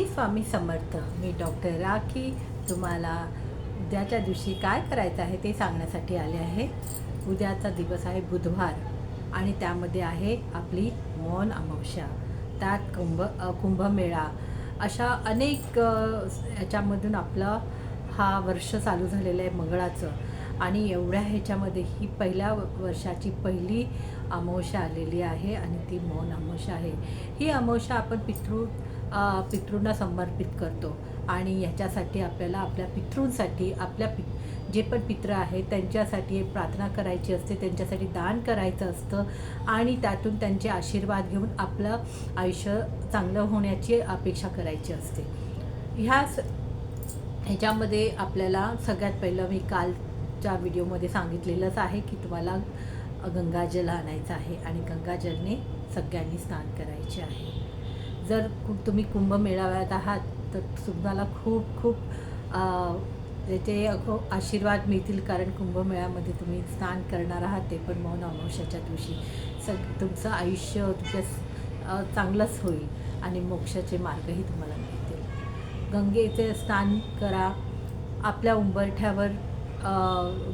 मी स्वामी समर्थ. मी doctor rakhi. तुम्हाला उद्याच्या दिवशी काय करायचं आहे ते सांगण्यासाठी आले आहे. उद्याचा दिवस आहे बुधवार आणि त्यामध्ये आहे आपली मौन अमावस्या. त्यात कुंभ कुंभमेळा अशा अनेक याच्यामधून ह्याच्यामधून आपलं हा वर्ष चालू झालेलं आहे मंगळाचं आणि एवढ्या ह्याच्यामध्ये ही पहिल्या वर्षाची पहिली अमावस्या आलेली आहे आणि ती मौन अमावस्या आहे. ही अमावस्या आपण पितृ पितृंना समर्पित करतो. आणि ह्याच्यासाठी आपल्याला आपल्या पितृंसाठी आपल्या पि जे पण पित्र आहेत त्यांच्यासाठी प्रार्थना करायची असते त्यांच्यासाठी दान करायचं असतं आणि त्यातून त्यांचे आशीर्वाद घेऊन आपलं आयुष्य चांगलं होण्याची अपेक्षा करायची असते. ह्याच ह्याच्यामध्ये आपल्याला सगळ्यात पहिलं मी कालच्या व्हिडिओमध्ये सांगितलेलंच आहे की तुम्हाला गंगाजल आणायचं आहे आणि गंगाजलने सगळ्यांनी स्नान करायचे आहे. जर कु- तुम्ही कुंभमेळाव्यात आहात तर तुम्हाला खूप खूप त्याचे खूप आशीर्वाद मिळतील. कारण कुंभमेळ्यामध्ये तुम्ही स्नान करणार आहात ते पण मौन अमावश्याच्या दिवशी. सग तुमचं आयुष्य तुमच्या चांगलंच होईल आणि मोक्षाचे मार्गही तुम्हाला मिळतील. गंगेचे स्नान करा. आपल्या उंबरठ्यावर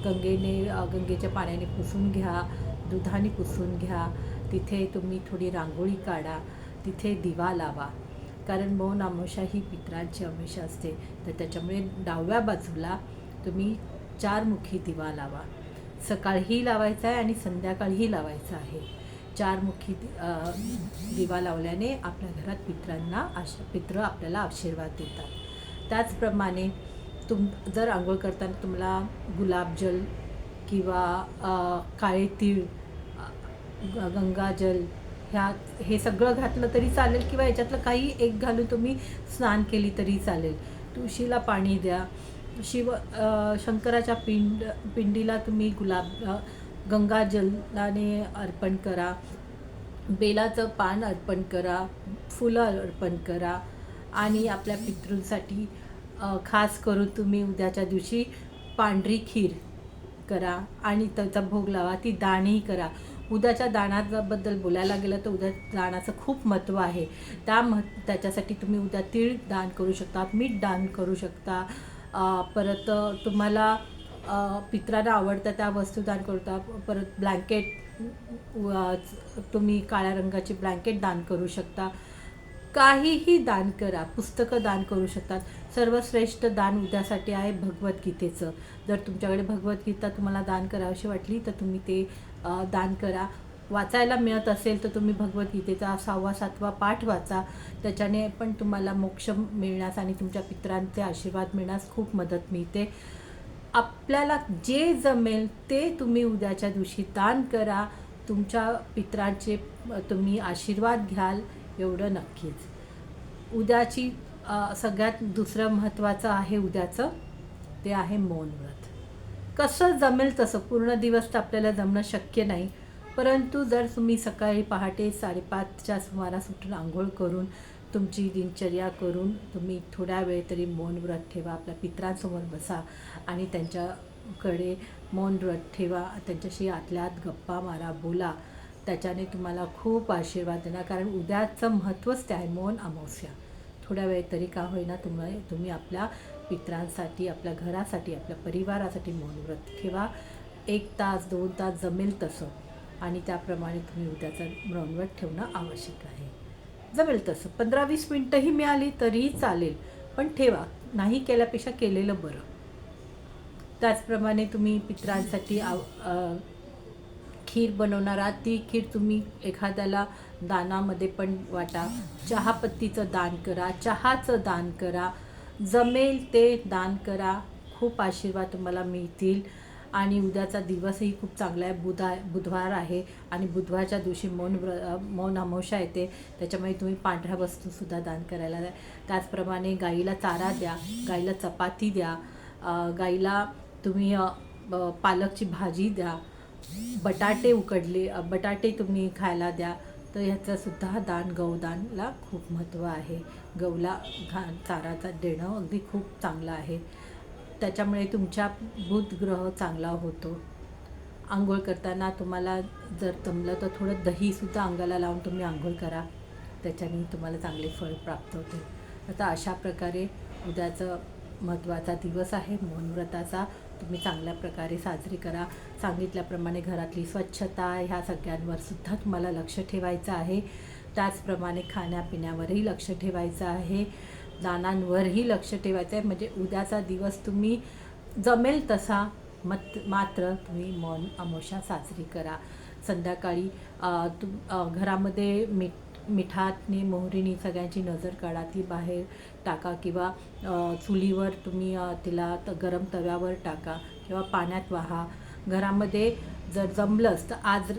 गंगेने गंगेच्या पाण्याने पुसून घ्या. दुधाने पुसून घ्या. तिथे तुम्ही थोडी रांगोळी काढा. तिथे दिवा लावा. कारण मौन अमावस्या ही पित्रांची अमावस्या असते. तर त्याच्यामुळे डाव्या बाजूला तुम्ही चारमुखी दिवा लावा. सकाळही लावायचा आहे आणि संध्याकाळीही लावायचा आहे. चारमुखी दि- दिवा लावल्याने आपल्या घरात पित्रांना आश पित्र आपल्याला आशीर्वाद देतात. त्याचप्रमाणे तुम जर आंघोळ करताना तुम्हाला गुलाबजल किंवा काळे तीळ ग- गंगाजल ह्या हे सगळं घातलं तरी चालेल किंवा याच्यातलं काही एक घालून तुम्ही स्नान केली तरी चालेल. तुळशीला पाणी द्या. शिव शंकराच्या पिंड पिंडीला तुम्ही गुलाब गंगाजलाने अर्पण करा. बेलाचं पान अर्पण करा. फुलं अर्पण करा. आणि आपल्या पितृंसाठी खास करून तुम्ही उद्याच्या दिवशी पांढरी खीर करा. आणि त्याचा भोग लावा. ती दानही करा. उद्याच्या दानाबद्दल बोलायला गेलं तर उद्या दानाचं खूप महत्त्व आहे. त्या मह त्याच्यासाठी तुम्ही उद्या तीळ दान करू शकता मीठ दान करू शकता. परत तुम्हाला अ, पित्रांना आवडतं त्या वस्तू दान करता. परत ब्लँकेट व- तुम्ही काळ्या रंगाची ब्लँकेट दान करू शकता. काहीही दान करा पुस्तकं दान करू शकतात सर्वश्रेष्ठ दान उद्यासाठी आहे भगवद्गीतेचं. जर तुमच्याकडे भगवद्गीता तुम्हाला दान करावीशी वाटली तर तुम्ही ते दान करा. वाचायला मिळत असेल तर तुम्ही भगवद्गीतेचा सहावा सातवा पाठ वाचा. त्याच्याने पण तुम्हाला मोक्ष मिळण्यास आणि तुमच्या पित्रांचे आशीर्वाद मिळण्यास खूप मदत मिळते. आपल्याला जे जमेल ते तुम्ही उद्याच्या दिवशी दान करा. तुमच्या पित्रांचे तुम्ही आशीर्वाद घ्याल एवढं नक्कीच. उद्याची सगळ्यात दुसरं महत्त्वाचं आहे उद्याचं ते आहे मौन व्रत कसं जमेल तसं पूर्ण दिवस तर आपल्याला जमणं शक्य नाही. परंतु जर तुम्ही सकाळी पहाटे साडेपाचच्या सुमारास उठून आंघोळ करून तुमची दिनचर्या करून तुम्ही थोड्या वेळ तरी मौन व्रत ठेवा आपल्या पित्रांसमोर बसा आणि त्यांच्याकडे मौन व्रत ठेवा त्यांच्याशी आतल्या आत गप्पा मारा बोला. त्याच्याने तुम्हाला खूप आशीर्वाद देणार. कारण उद्याचं महत्त्वच ते आहे मौन अमावस्या. थोड्या वेळ तरी का होईना तुम्ही तुम्ही आपल्या मित्रांसाठी आपल्या घरासाठी आपल्या परिवारासाठी मौन व्रत ठेवा. एक तास दोन तास जमेल तसं. आणि त्याप्रमाणे तुम्ही उद्याचं मौन ठेवणं आवश्यक आहे. जमेल तसं. पंधरा वीस मिनटंही मिळाली तरीही चालेल. पण ठेवा. नाही केल्यापेक्षा केलेलं बरं. त्याचप्रमाणे तुम्ही पित्रांसाठी आव खीर बनवणार आहात. ती खीर तुम्ही एखाद्याला दानामध्ये पण वाटा. चहापत्तीचं दान करा. चहाचं दान करा. जमेल ते दान करा. खूप आशीर्वाद तुम्हाला मिळतील. आणि उद्याचा दिवसही खूप चांगला आहे. बुधा बुधवार आहे आणि बुधवारच्या दिवशी मौन व्र मौन अमावस्या येते. त्याच्यामुळे तुम्ही पांढऱ्या वस्तूसुद्धा दान करायला द्या. त्याचप्रमाणे गाईला चारा द्या गाईला चपाती द्या गाईला तुम्ही पालकची भाजी द्या. बटाटे उकडले बटाटे तुम्ही खायला द्या. तर ह्याचंसुद्धा दान गौदानला खूप महत्त्व आहे. गौला घा चाराचा देणं अगदी खूप चांगलं आहे. त्याच्यामुळे तुमच्या बुध ग्रह चांगला होतो. आंघोळ करताना तुम्हाला जर जमलं तर थोडं दहीसुद्धा अंगाला लावून तुम्ही आंघोळ करा. त्याच्याने तुम्हाला चांगले फळ प्राप्त होते. आता अशा प्रकारे उद्याचं महत्त्वाचा दिवस आहे. मौनव्रताचा तुम्ही चांगल्या प्रकारे साजरी करा. सांगितल्याप्रमाणे घरातली स्वच्छता ह्या सगळ्यांवर सुद्धा तुम्हाला लक्ष ठेवायचं आहे. त्याचप्रमाणे खाण्यापिण्यावरही लक्ष ठेवायचं आहे. दानांवरही लक्ष ठेवायचं आहे. म्हणजे उद्याचा दिवस तुम्ही जमेल तसा मत मात्र तुम्ही मौन अमोशा साजरी करा. संध्याकाळी तुम घरामध्ये मी मिठातनी मोहरीनी सगळ्यांची नजर काढा. ती बाहेर टाका किंवा चुलीवर तुम्ही तिला त गरम तव्यावर टाका किंवा पाण्यात वाहा. घरामध्ये जर जमलंच तर आज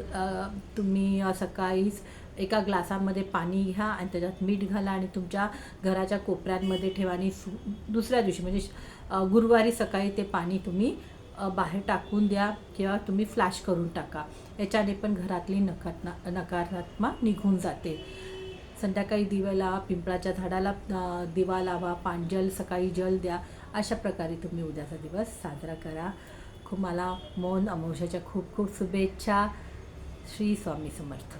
तुम्ही सकाळीच एका ग्लासामध्ये पाणी घ्या आणि त्याच्यात मीठ घाला आणि तुमच्या घराच्या कोपऱ्यांमध्ये ठेवा आणि सु दुसऱ्या दिवशी म्हणजे गुरुवारी सकाळी ते पाणी तुम्ही बाहेर टाकून द्या किंवा तुम्ही फ्लॅश करून टाका. याच्याने पण घरातली नकात्मा नकारात्मक निघून जाते. संध्याकाळी दिव्याला पिंपळाच्या झाडाला दिवा लावा पांजल सकाळी जल द्या. अशा प्रकारे तुम्ही उद्याचा दिवस साजरा करा. खूप मला मौन अमोशाच्या खूप खूप शुभेच्छा. श्री स्वामी समर्थ.